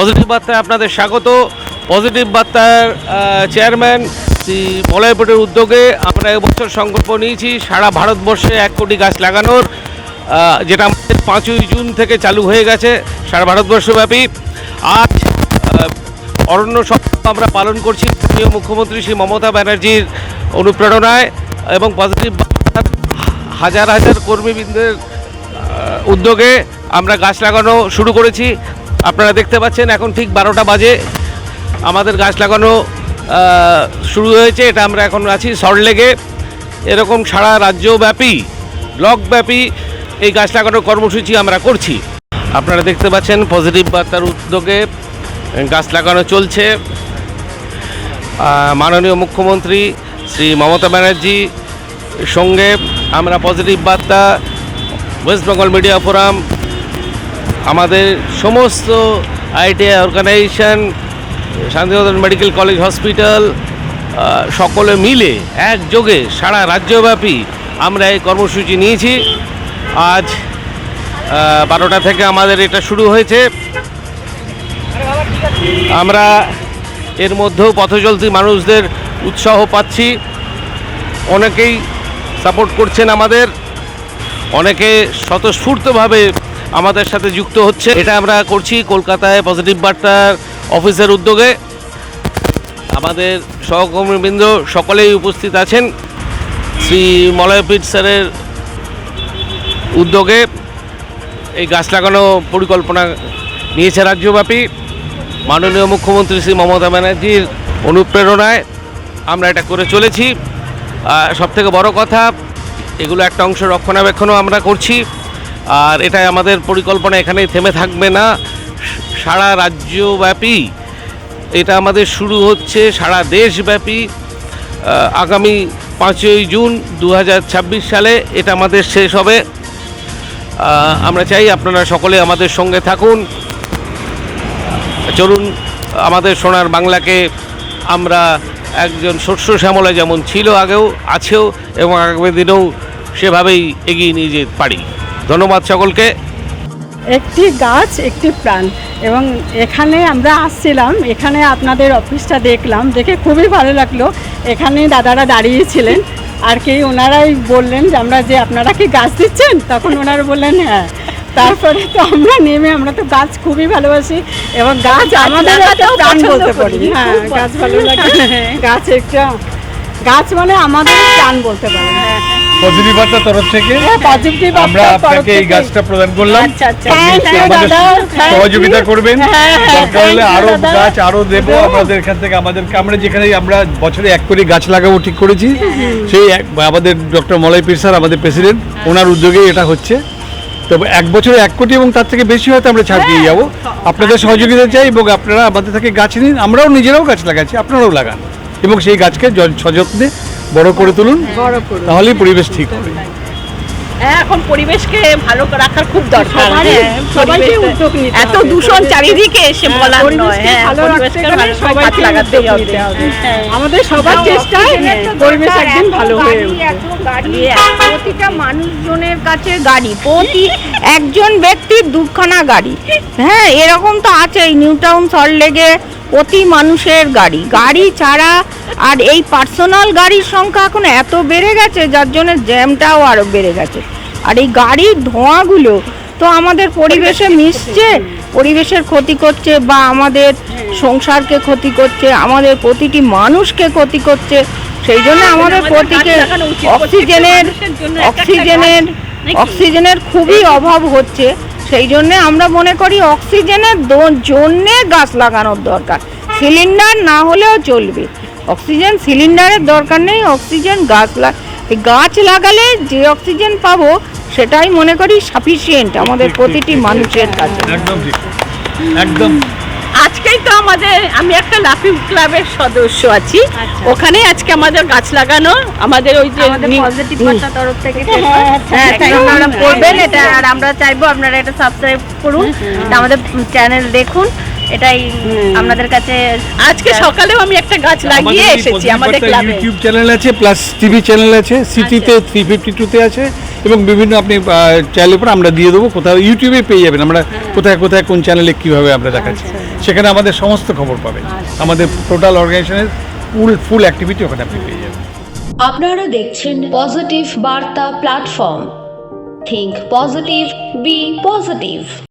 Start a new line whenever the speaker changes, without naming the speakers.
Positive বার্তায় আপনাদের স্বাগত। পজিটিভ বার্তার চেয়ারম্যান শ্রী মলয়পুরের উদ্যোগে আমরা এবছর সংকল্প নিয়েছি সারা ভারতবর্ষে এক কোটি গাছ লাগানোর যেটা আমাদের পাঁচই জুন থেকে চালু হয়ে গেছে সারা ভারতবর্ষব্যাপী। আজ অরণ্য সপ্তাহ আমরা পালন করছি মাননীয় মুখ্যমন্ত্রী শ্রী মমতা ব্যানার্জির অনুপ্রেরণায় এবং পজিটিভ হাজার হাজার কর্মীবৃন্দের উদ্যোগে আমরা গাছ লাগানো শুরু করেছি। আপনারা দেখতে পাচ্ছেন এখন ঠিক বারোটা বাজে। আমাদের গাছ লাগানো শুরু হয়েছে। এটা আমরা এখন আছি সল্টলেগে এরকম সারা রাজ্যব্যাপী, ব্লকব্যাপী এই গাছ লাগানোর কর্মসূচি আমরা করছি। আপনারা দেখতে পাচ্ছেন পজিটিভ বার্তার উদ্যোগে গাছ লাগানো চলছে। মাননীয় মুখ্যমন্ত্রী শ্রী মমতা ব্যানার্জি সঙ্গে আমরা পজিটিভ বার্তা ওয়েস্ট বেঙ্গল মিডিয়া ফোরাম আমাদের সমস্ত ITI organisation, Santiniketan medical college hospital সকলে মিলে একযোগে সারা রাজ্যব্যাপী আমরা এই কর্মসূচি নিয়েছি। আজ বারোটা থেকে আমাদের এটা শুরু হয়েছে। আমরা এর মধ্যেও পথচলতি মানুষদের উৎসাহ পাচ্ছি। অনেকেই সাপোর্ট করছেন আমাদের। অনেকে স্বতঃস্ফূর্তভাবে আমাদের সাথে যুক্ত হচ্ছে। এটা আমরা করছি কলকাতায় পজিটিভ বার্তার অফিসের উদ্যোগে। আমাদের সহকর্মীবৃন্দ সকলেই উপস্থিত আছেন শ্রী মলয়পীঠ স্যারের উদ্যোগে। এই গাছ লাগানো পরিকল্পনা নিয়েছে রাজ্যব্যাপী। মাননীয় মুখ্যমন্ত্রী শ্রী মমতা ব্যানার্জির অনুপ্রেরণায় আমরা এটা করে চলেছি। সব থেকে বড় কথা, এগুলো একটা অংশ রক্ষণাবেক্ষণও আমরা করছি। আর এটাই আমাদের পরিকল্পনা, এখানেই থেমে থাকবে না। সারা রাজ্যব্যাপী এটা আমাদের শুরু হচ্ছে, সারা দেশব্যাপী আগামী পাঁচই জুন দু হাজার ছাব্বিশ সালে এটা আমাদের শেষ হবে। আমরা চাই আপনারা সকলে আমাদের সঙ্গে থাকুন। চলুন, আমাদের সোনার বাংলাকে আমরা একজন শস্য শ্যামলা যেমন ছিল আগেও, আছেও এবং আগামী দিনেও সেভাবেই এগিয়ে নিয়ে যেতে পারি। ধন্যবাদ সকলকে।
একটি গাছ একটি প্রাণ। এবং এখানে আমরা আসছিলাম এখানে আপনাদের অফিসটা দেখলাম দেখে খুবই ভালো লাগল। এখানে দাদারা দাঁড়িয়েছিলেন আর কি ওনারাই বললেন যে আমরা যে আপনারা কি গাছ দিচ্ছেন? তখন ওনারা বললেন হ্যাঁ। তারপরে তো আমরা নেমে আমরা তো গাছ খুবই ভালোবাসি এবং গাছ আমাদের একটা প্রাণ বলতে পারি। হ্যাঁ গাছ ভালো লাগে। গাছ একটা গাছ মানে আমাদের প্রাণ বলতে পারি।
পজিটিভ বার্তার তরফ থেকে আমরা আপনাকে এই গাছটা প্রদান করলাম।
আচ্ছা, আচ্ছা।
আমাদের সহযোগিতা করবেন।
হ্যাঁ, হ্যাঁ,
দরকার হলে
আরও
গাছ আরও দেবো। আমাদের এখান থেকে আমাদেরকে আমরা যেখানে আমরা বছরে এক কোটি গাছ লাগাবো ঠিক করেছি। সেই আমাদের ডক্টর মলয় পীর স্যার আমাদের প্রেসিডেন্ট ওনার উদ্যোগেই এটা হচ্ছে। তবে এক বছরে এক কোটি এবং তার থেকে বেশি হয়তো আমরা ছাড় দিয়ে যাব। আপনাদের সহযোগিতা চাই এবং আপনারা আমাদের থেকে গাছ নিন। আমরাও নিজেরাও গাছ লাগাচ্ছি আপনারাও লাগান। এবং সেই গাছকে সযত্নে বড় করে তুলুন তাহলেই পরিবেশ ঠিক হবে।
হ্যাঁ এখন পরিবেশকে ভালো রাখার খুব দরকার। হ্যাঁ,
সবাইকে উদ্যোগ নিতে
এত দূষণ চারিদিকে এসে
হ্যাঁ,
বলার নয়। হ্যাঁ
সবাইকে উদ্যোগ
হবে। হ্যাঁ।
আমাদের সবার চেষ্টায় পরিবেশ একদিন ভালো হয়ে উঠবে।
প্রতিটা মানুষজনের কাছে গাড়ি প্রতি একজন ব্যক্তির দুখানা গাড়ি। হ্যাঁ এরকম তো আছেই নিউ টাউন সল্টলেগে প্রতি মানুষের গাড়ি। গাড়ি ছাড়া আর এই পার্সোনাল গাড়ির সংখ্যা এখন এত বেড়ে গেছে, যার জন্য জ্যামটাও আরও বেড়ে গেছে। আর এই গাড়ির ধোঁয়াগুলো তো আমাদের পরিবেশে মিশছে, পরিবেশের ক্ষতি করছে বা আমাদের সংসারকে ক্ষতি করছে, আমাদের প্রতিটি মানুষকে ক্ষতি করছে, সেই জন্য আমাদের প্রতিটি অক্সিজেনের অক্সিজেনের অক্সিজেনের খুবই অভাব হচ্ছে। সেই জন্যে আমরা মনে করি অক্সিজেনের জন্যে গাছ লাগানোর দরকার। সিলিন্ডার না হলেও চলবে। অক্সিজেন সিলিন্ডারের দরকার নেই অক্সিজেন গাছ লাগ গাছ লাগালে যে অক্সিজেন পাবো সেটাই মনে করি সাফিসিয়েন্ট আমাদের প্রতিটি মানুষের কাছে।
একদম একদম।
আজকেই তো আমাদের আমি একটা লাফিং ক্লাবের সদস্য আছি। ওখানে আজকে আমাদের গাছ লাগানো আমাদের ওই যে
পজিটিভ তরফ থেকে
হ্যাঁ, thank
করবেন এটা আর আমরা চাইব আপনারা এটা সাবস্ক্রাইব করুন। আমাদের চ্যানেল দেখুন। এটাই আপনাদের কাছে
আজকে সকালেও আমি একটা গাছ লাগিয়ে এসেছি আমাদের ক্লাবে।
ইউটিউব চ্যানেল আছে প্লাস টিভি চ্যানেল আছে সিটিতে থ্রি ফিফটি টুতে আছে এবং বিভিন্ন আপনি চ্যানেলের উপর আমরা দিয়ে দেবো কোথাও ইউটিউবে পেয়ে যাবেন আমরা কোথায় কোথায় কোন চ্যানেলে কীভাবে আমরা দেখাচ্ছি। সেখানে আমাদের সমস্ত খবর পাবেন। আমাদের টোটাল অর্গানাইজেশনের ফুল ফুল অ্যাক্টিভিটি ওখানে আপনি পেয়ে যাবেন।
আপনারা দেখছেন পজিটিভ বার্তা platform think positive be positive